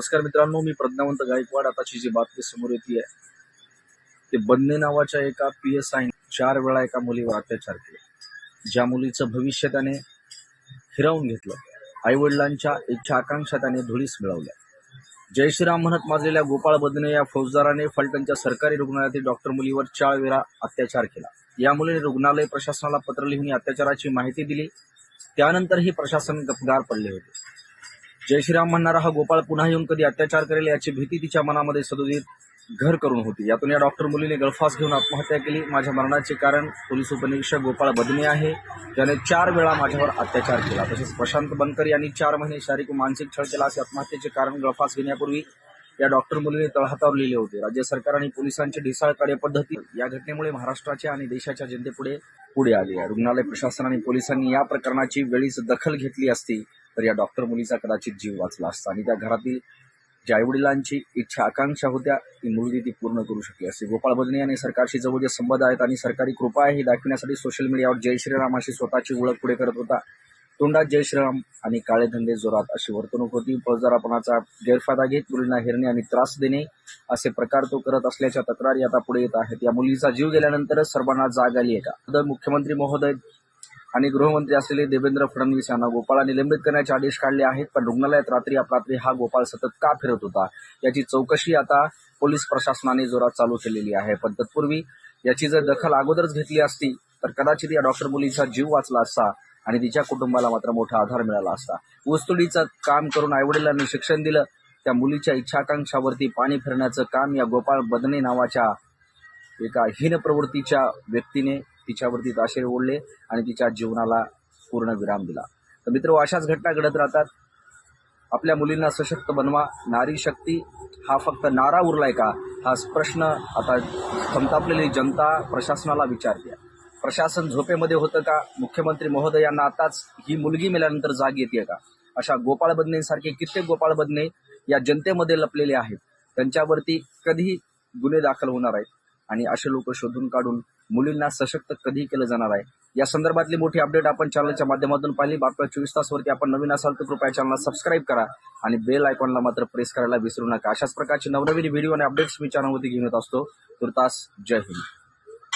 नमस्कार मित्रांनो मी प्रज्ञावंत गायकवाड. आताची जी बातमी समोर येते आहे ते बन्ने नावाच्या एका पी एस आय चार वेळा एका मुलीवर अत्याचार केले. ज्या मुलीचं भविष्य त्याने हिरावून घेतलं. आईवडिलांच्या इच्छा आकांक्षा त्याने धुळीस मिळवल्या. जय श्रीराम म्हणत माजलेल्या गोपाळ बदने या फौजदाराने फलटणच्या सरकारी रुग्णालयातील डॉक्टर मुलीवर चार वेळा अत्याचार केला. या मुलीने रुग्णालय प्रशासनाला पत्र लिहून अत्याचाराची माहिती दिली. त्यानंतरही प्रशासन गपगार पडले होते. जय श्रीराम म्हणणारा हा गोपाळ पुन्हा येऊन कधी अत्याचार करेल याची भीती तिच्या मनामध्ये सदोदित घर करून होती. यातून या डॉक्टर मुलीने गळफास घेऊन आत्महत्या केली. माझ्या मरणाचे कारण पोलीस उपनिरीक्षक गोपाळ बदने आहे. ज्याने चार वेळा माझ्यावर अत्याचार केला. तसेच प्रशांत बनकर यांनी चार महिने शारीरिक मानसिक छळ केला. असे आत्महत्येचे कारण गळफास घेण्यापूर्वी या डॉक्टर मुलीने तळहातावर लिहिले होते. राज्य सरकार आणि पोलिसांची ढिसाळ कार्यपद्धती या घटनेमुळे महाराष्ट्राच्या आणि देशाच्या जनतेपुढे पुढे आली आहे. रुग्णालय प्रशासन आणि पोलिसांनी या प्रकरणाची वेळीच दखल घेतली असती. तर या डॉक्टर मुलीचा कदाचित जीव वाचला असता आणि त्या घरातील ज्या आईवडिलांची इच्छा आकांक्षा होत्या ती मुलगी ती पूर्ण करू शकली असते. गोपाळ बदने यांनी सरकारशी जवळ जे संबंध आहेत आणि सरकारी कृपा आहे हे दाखविण्यासाठी सोशल मीडियावर जय श्रीराम अशी स्वतःची ओळख पुढे करत होता. तोंडात जय श्रीराम आणि काळे धंदे जोरात अशी वर्तणूक होती. फौजदारपणाचा गैरफायदा घेत मुलींना हिरणे आणि त्रास देणे असे प्रकार तो करत असल्याच्या तक्रारी आता पुढे येत आहेत. या मुलीचा जीव गेल्यानंतरच सर्वांना जाग आली आहे का? मुख्यमंत्री महोदय आणि गृहमंत्री असलेले देवेंद्र फडणवीस यांना गोपाळा निलंबित करण्याचे आदेश काढले आहेत पण रुग्णालयात रात्री अपरात्री हा गोपाळ सतत का फिरत होता याची चौकशी आता पोलीस प्रशासनाने जोरात चालू केलेली आहे. पण तत्पूर्वी याची जर दखल अगोदरच घेतली असती तर कदाचित या डॉक्टर मुलीचा जीव वाचला असता आणि तिच्या कुटुंबाला मात्र मोठा आधार मिळाला असता. ऊसतोडीचं काम करून आईवडिलांनी शिक्षण दिलं त्या मुलीच्या इच्छाकांक्षावरती पाणी फिरण्याचं काम या गोपाळ बदने नावाच्या एका हीन प्रवृत्तीच्या व्यक्तीने तिच्यावरती ताशेरे ओढले आणि तिच्या जीवनाला पूर्ण विराम दिला. तर मित्र अशाच घटना घडत राहतात. आपल्या मुलींना सशक्त बनवा. नारी शक्ती हा फक्त नारा उरलाय का? हा प्रश्न आता संतापलेली जनता प्रशासनाला विचारते. प्रशासन झोपेमध्ये होतं का? मुख्यमंत्री महोदयांना आताच ही मुलगी मेल्यानंतर जाग येते का? अशा गोपाळ बदनेसारखे कित्येक गोपाळ बदने या जनतेमध्ये लपलेले आहेत. त्यांच्यावरती कधी गुन्हे दाखल होणार आहेत. आणि असे लोक शोधून काढून मुलींना सशक्त कधी केलं जाणार आहे. या संदर्भातली मोठी अपडेट आपण चॅनलच्या माध्यमातून पाहिली. बातम्या चोवीस तासवरती आपण नवीन असाल तर कृपया चॅनलला सबस्क्राईब करा आणि बेल आयकॉनला मात्र प्रेस करायला विसरू नका. अशाच प्रकारचे नवनवीन व्हिडिओ आणि अपडेट्स मी चॅनलवरती घेऊन येत असतो. तुर्तास जय हिंद.